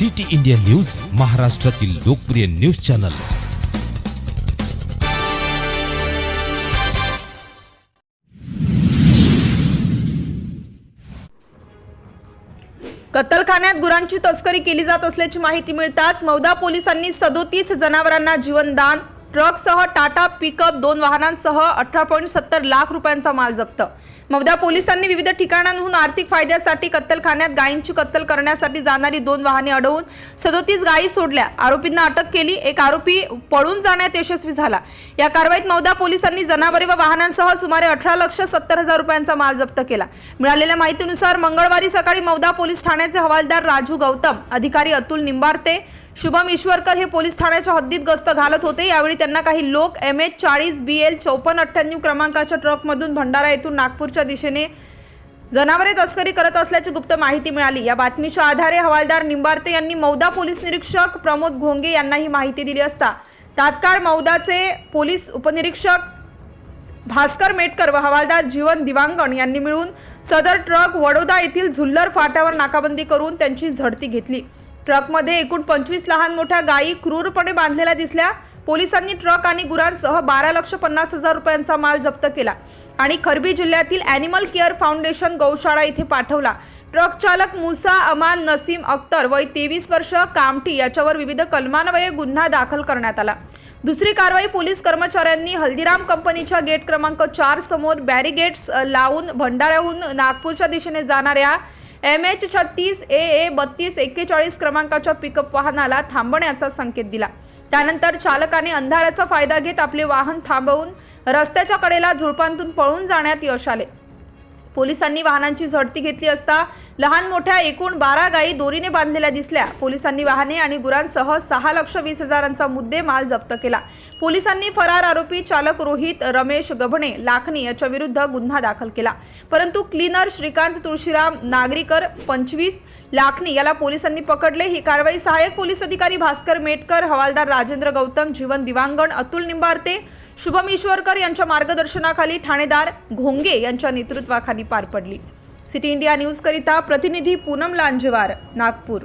City India news महाराष्ट्रातील लोकप्रिय news channel. कत्तलखान्यात गुरांची तस्करी केली जात असल्याची माहिती मिळताच मौदा पोलिसांनी सदोतीस जनावरांना जीवनदान ट्रकसह टाटा पिकअप दोन वाहनांसह अठरा पॉईंट सत्तर लाख रुपयांचा माल जप्त. मौदा पोलिसांनी विविध ठिकाणांहून आर्थिक फायद्यासाठी कत्तलखान्यात गायींची कत्तल करण्यासाठी जाणारी दोन वाहने अडवून सदोतीस गायी सोडल्या. आरोपींना अटक केली. एक आरोपी पळून जाण्यात यशस्वी झाला. या कारवाईत मौदा पोलिसांनी जनावरे व वाहनांसह सुमारे अठरा लक्ष सत्तर हजार रुपयांचा माल जप्त केला. मिळालेल्या माहितीनुसार मंगळवारी सकाळी मौदा पोलीस ठाण्याचे हवालदार राजू गौतम अधिकारी अतुल निंबारते शुभम ईश्वरकर हे पोलीस ठाण्याच्या हद्दीत गस्त घालत होते. यावेळी त्यांना काही लोक एम एच चाळीस बी एल चौपन्न अठ्ठ्याण्णव क्रमांकाच्या ट्रकमधून भंडारा येथून नागपूरच्या दिशेने जनावरे तस्करी करत असल्याची गुप्त माहिती मिळाली. या बातमीच्या आधारे हवालदार निंबारते यांनी मौदा पोलीस निरीक्षक प्रमोद घोंगे यांना ही माहिती दिली असता. तात्काळ मौदाचे पोलीस उपनिरीक्षक भास्कर मेटकर व हवालदार जीवन दिवांगण यांनी मिळून सदर ट्रक वडोदा येथील झुल्लर फाट्यावर नाकाबंदी करून त्यांची झडती घेतली. ट्रकमध्ये एकूण पंचवीस लहान मोठ्या गायी क्रूरपणे बांधलेल्या दिसल्या. पोलिसांनी ट्रक आणि गुरांसह बारा लक्ष पन्नास हजार रुपयांचा माल जप्त केला आणि खरबी जिल्ह्यातील अॅनिमल केअर फाउंडेशन गौशाळा इथे पाठवला. ट्रक चालक मुसा अमान नसीम अख्तर वय तेवीस वर्ष कामठी याच्यावर विविध कलमान्वये गुन्हा दाखल करण्यात आला. दुसरी कारवाई पोलीस कर्मचाऱ्यांनी हल्दीराम कंपनीच्या गेट क्रमांक चार समोर बॅरिगेट्स लावून भंडाऱ्याहून नागपूरच्या दिशेने जाणाऱ्या एम एच छत्तीस ए ए बत्तीस एक्केचाळीस क्रमांकाच्या पिकअप वाहनाला थांबण्याचा संकेत दिला. त्यानंतर चालकाने अंधाराचा फायदा घेत आपले वाहन थांबवून रस्त्याच्या कडेला झुडपांतून पळून जाण्यात यश आले. पोलिसांनी वाहनांची झडती घेतली असता लहान मोठ्या एकूण बारा गायी दोरीने बांधलेल्या दिसल्या. पोलिसांनी वाहने आणि गुरांसह सहा लक्ष वीस हजारांचा मुद्दे माल जप्त केला. पोलिसांनी फरार आरोपी चालक रोहित रमेश गभणे लाखनी याच्या विरुद्ध गुन्हा दाखल केला. परंतु क्लीनर श्रीकांत तुळशीराम नागरीकर पंचवीस लाखनी याला पोलिसांनी पकडले. ही कारवाई सहाय्यक पोलीस अधिकारी भास्कर मेटकर हवालदार राजेंद्र गौतम जीवन दिवांगण अतुल निंबारते शुभम ईश्वरकर यांच्या मार्गदर्शनाखाली ठाणेदार घोंगे यांच्या नेतृत्वाखाली पार पडली. सिटी इंडिया न्यूज करिता प्रतिनिधी पूनम लांजेवार नागपूर.